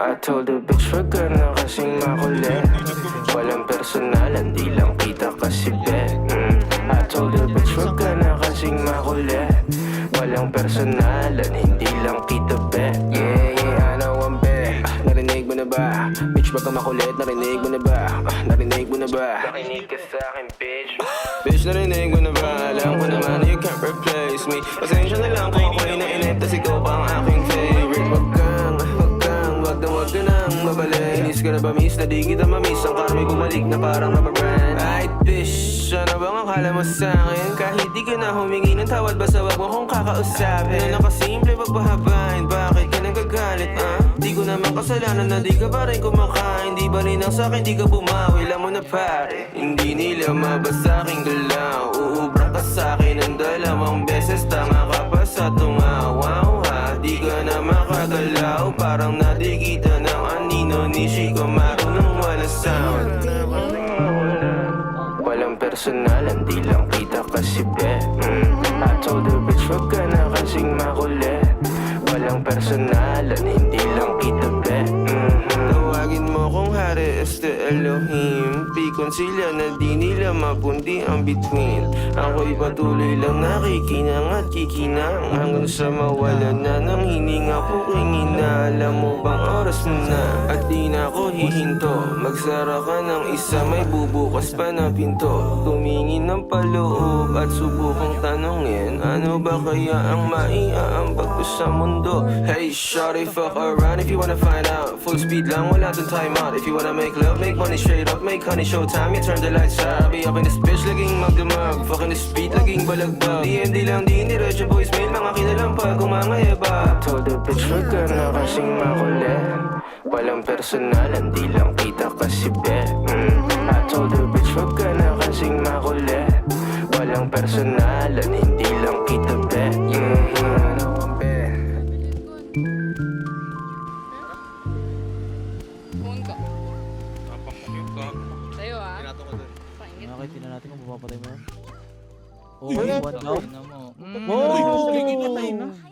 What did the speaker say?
I told the bitch wag ka na kasing makulit Walang personalan, di lang kita kasi bet mm. I told the bitch wag ka na kasing makulit Walang personalan, hindi lang kita bet Yeah, yeah, I know I'm bet ah, Narinig mo na ba? Bitch baka makulit, narinig mo na ba? Ah, narinig mo na ba? Nakinig ka sa akin, bitch Bitch, narinig mo na ba? Alam ko naman na you can't replace me Pasensya na lang kung ako'y nainip Tas ikaw pa ang aking Inis ka na ba miss? Na di kita mamiss Ang karmi bumalik na parang rubber brand Ay, bitch, ano bang akala mo sa akin? Kahit di ka na humingi ng tawad Basta wag mo kong kakausapin. Na nakasimple, wag pahabain Bakit ka nagagalit, ah? Di ko naman kasalanan na di ka pa rin kumakain. Di ba rin ang sa'kin, di ka bumawi? Alam mo na pare Hindi nila mabasa aking galaw. Uubra ka sa'kin ng dalawang beses. Tanga ka pa sa tungawaw ha? Di ka na makagalaw. Parang nadikita anino ni Chico Marunong wala sound Walang personalan, di lang kita kasi bet mm. I told the bitch wag ka na kasing makulit Walang personalan, hindi lang kita bet mm-hmm. Tawagin mo kung hari este Elohim. Pikon sila na di nila mapundi ang between Ako'y patuloy lang nakikinang at kikinang. Hanggang sa mawala na ng hininga ko kingina Alam mo bang oras mo na? At di na ako hihinto. Magsara ka ng isa may bubukas pa na pinto. Tumingin ng paloob at subukang tanongin Ano ba kaya ang maiaambag ko sa mundo? Hey shawty fuck around if you wanna find out. Full speed lang wala tong time out. If you wanna make love make money straight up Make honey showtime you turn the lights out Be up in this bitch laging magdamag. Fucking this beat laging balagbag. DMD lang di niretso voicemail Mga kinalampag kumangayaba Told the bitch wag ka na kasing makulit. Walang personalan, di lang kita kasi bet. Mm. Personalan, hindi lang kita mm-hmm. gago. Tayo ah. Pakinggan. Okay, tingnan natin kung mapapatay mo. Oh, Uy, one down. mo. Oh! Sige, patay na.